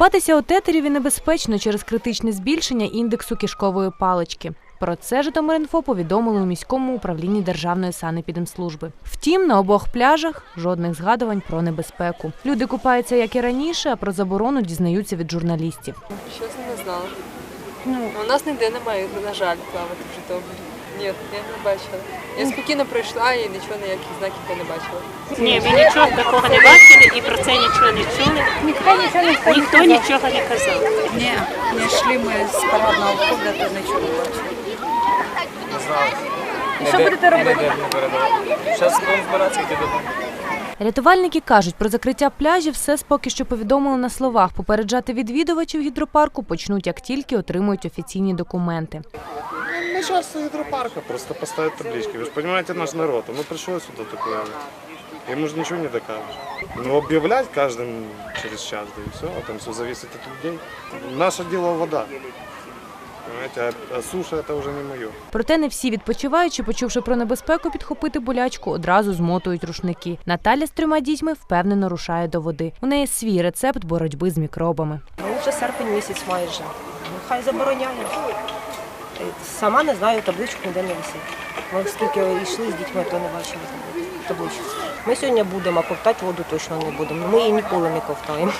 Купатися у тетеріві небезпечно через критичне збільшення індексу кишкової палички. Про це Житомиринфо повідомили у міському управлінні Державної санепідемслужби. Втім, на обох пляжах жодних згадувань про небезпеку. Люди купаються як і раніше, а про заборону дізнаються від журналістів. Чесно, не знала. У нас ніде немає, на жаль, плавати в Житомирі. Ні, я не бачила. Я спокійно пройшла і нічого ніяких знаків я не бачила. Ні, ми нічого такого не бачили і про це нічого не чули. Ніхто нічого не Ніхто нічого не казав. Ні, не йшли ми з парадного входу, то нічого не бачили. Що будете робити? Зараз будемо збиратися йти додому. Рятувальники кажуть, про закриття пляжів все поки що повідомили на словах. Попереджати відвідувачів гідропарку почнуть, як тільки отримують офіційні документи Начальство гидропарка просто поставит таблички. Вы же понимаете наш народ. Он пришел сюда такое. Ему же ничего не докажешь. Ну, объявлять каждым через час, да и все. А там все зависит от людей. Наше дело вода. Понимаете, а, а суша это уже не мое. Проте не всі відпочиваючи, почувши про небезпеку підхопити болячку, одразу змотують рушники. Наталя з трьома дітьми впевнено рушає до води. У неї свій рецепт боротьби з мікробами. Ну, вже серпень місяць майже. Ну, хай забороняє. Сама не знаю, табличок ніде не висить. Ми скільки йшли з дітьми, то не бачили табличку. Ми сьогодні будемо, а ковтати воду точно не будемо. Ми її ніколи не ковтаємо.